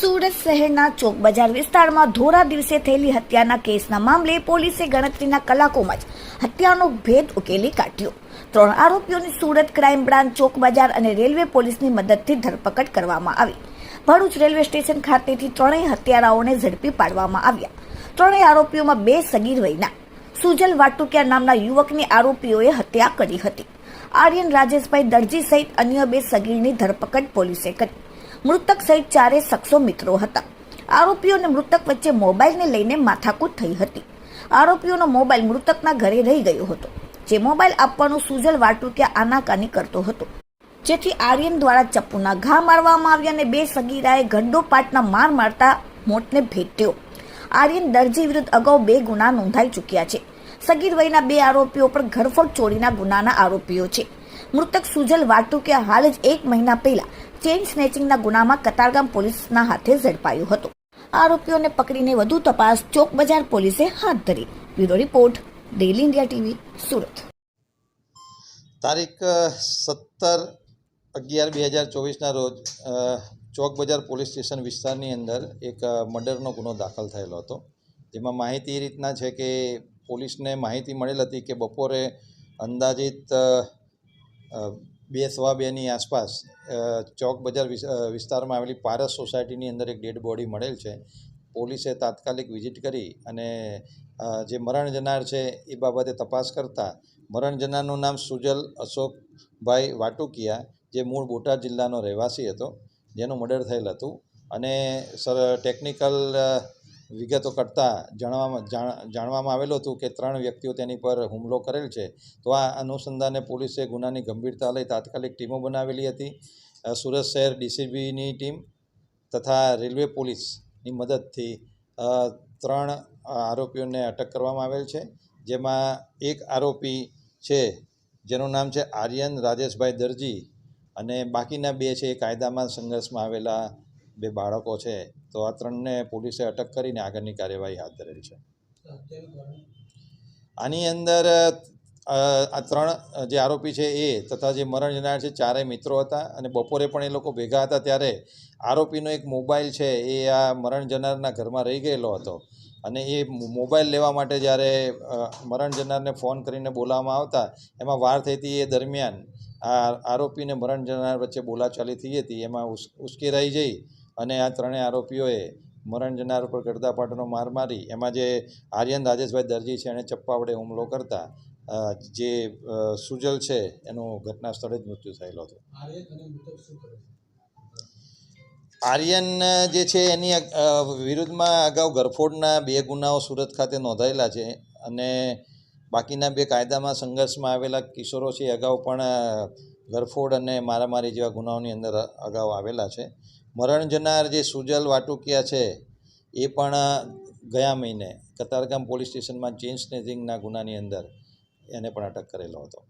સુરત શહેરના ચોક બજાર વિસ્તારમાં ધોરા દિવસે થયેલી હત્યાના કેસના મામલે પોલીસે ગણતરીના કલાકોમાં જ હત્યાનો ભેદ ઉકેલી કાઢ્યો. ત્રણ આરોપીઓની સુરત ક્રાઇમ બ્રાન્ચ ચોક બજાર અને રેલવે પોલીસની મદદથી ધરપકડ કરવામાં આવી. ભરૂચ રેલવે સ્ટેશન ખાતેથી ત્રણેય હત્યારાઓને ઝડપી પાડવામાં આવ્યા. ત્રણેય આરોપીઓમાં બે સગીર વયના સુજલ વાટુકિયા નામના યુવકની આરોપીઓએ હત્યા કરી હતી. આર્યન રાજેશભાઈ દરજી સહિત અન્ય બે સગીરની ધરપકડ પોલીસે કરી. મૃતક સહિત ચારે શખ્સો મિત્રો હતા. આરોપીઓને મૃતક વચ્ચે મોબાઈલને લઈને માથાકૂટ થઈ હતી. આરોપીઓનો મોબાઈલ મૃતકના ઘરે રહી ગયો હતો, જે મોબાઈલ આપવાનું સુજલ વાટુકિયા આનાકાની કરતો હતો. જેથી આર્યન દ્વારા ચપ્પુના ઘા મારવામાં આવ્યા અને બે સગીરાએ ગંડો પાટના માર મારતા મોતને ભેટ્યો. આર્યન દરજી વિરુદ્ધ અગાઉ બે ગુના નોંધાઈ ચૂક્યા છે. સગીર વયના બે આરોપીઓ પર ઘરફોડ ચોરીના ગુનાના આરોપીઓ છે. મૃતક સુજલ વાટુકિયા હાલ જ એક મહિના પહેલા ચેઇન સ્નેચિંગના ગુનામાં કતારગામ પોલીસના હાથે ઝડપાયો હતો. આરોપીઓને પકડીને વધુ તપાસ ચોક બજાર પોલીસે હાથ ધરી. Bureau report daily India TV, Surat. તારીખ સત્તર અગિયાર બે હજાર ચોવીસના રોજ ચોક બજાર પોલીસ સ્ટેશન વિસ્તારની અંદર એક મર્ડરનો ગુનો દાખલ થયેલો હતો. જેમાં માહિતી એ રીતના છે કે પોલીસને માહિતી મળેલ હતી કે બપોરે અંદાજિત બે સવા બેની આસપાસ ચોક બજાર વિસ્તારમાં આવેલી પારસ સોસાયટીની અંદર એક ડેડ બોડી મળેલ છે. પોલીસે તાત્કાલિક વિઝિટ કરી અને જે મરણ જનાર છે એ બાબતે તપાસ કરતાં મરણ જનારનું નામ સુજલ અશોકભાઈ વાટુકિયા, જે મૂળ બોટાદ જિલ્લાનો રહેવાસી હતો, જેનું મર્ડર થયેલ હતું. અને સર, ટેકનિકલ વિગતો કરતાં જાણવામાં જાણવામાં આવેલું હતું કે ત્રણ વ્યક્તિઓ તેની પર હુમલો કરેલ છે. તો આ અનુસંધાને પોલીસે ગુનાની ગંભીરતા લઈ તાત્કાલિક ટીમો બનાવેલી હતી. સુરત શહેર ડીસીબીની ટીમ તથા રેલવે પોલીસની મદદથી ત્રણ આરોપીઓને અટક કરવામાં આવેલ છે. જેમાં એક આરોપી છે, જેનું નામ છે આર્યન રાજેશભાઈ દરજી અને બાકીના બે છે એ કાયદામાં સંઘર્ષમાં આવેલા બે બાળકો છે, તો આ ત્રણને પોલીસે અટક કરીને આગળની કાર્યવાહી હાથ ધરેલી છે. આની અંદર આ ત્રણ જે આરોપી છે એ તથા જે મરણ જનાર છે, ચારેય મિત્રો હતા અને બપોરે પણ એ લોકો ભેગા હતા ત્યારે આરોપીનો એક મોબાઈલ છે, એ આ મરણ જનારના ઘરમાં રહી ગયેલો હતો. અને એ મોબાઈલ લેવા માટે જ્યારે મરણ જનારને ફોન કરીને બોલાવવામાં આવતા, એમાં વાર થઈ હતી એ દરમિયાન આ આરોપીને મરણ જનાર વચ્ચે બોલાચાલી થઈ હતી, એમાં ઉશ્કેરાઈ જઈ અને આ ત્રણેય આરોપીઓએ મરણ જનાર ઉપર ગડદાપાટનો માર મારી એમાં જે આર્યન રાજેશભાઈ દરજી છે એણે ચપ્પા વડે હુમલો કરતા જે સુજલ છે એનું ઘટના સ્થળે જ મૃત્યુ થયેલો હતો. આર્યન જે છે એની વિરુદ્ધમાં અગાઉ ગરફોડના બે ગુનાઓ સુરત ખાતે નોંધાયેલા છે અને બાકીના બે કાયદામાં સંઘર્ષમાં આવેલા કિશોરો છે એ અગાઉ પણ ગરફોડ અને મારામારી જેવા ગુનાઓની અંદર અગાઉ આવેલા છે. મરણ જનાર જે સુજલ વાટુકિયા છે, એ પણ ગયા મહિને કતારગામ પોલીસ સ્ટેશનમાં ચેઇન સ્નેચિંગના ગુનાની અંદર એને પણ અટક કરેલો હતો.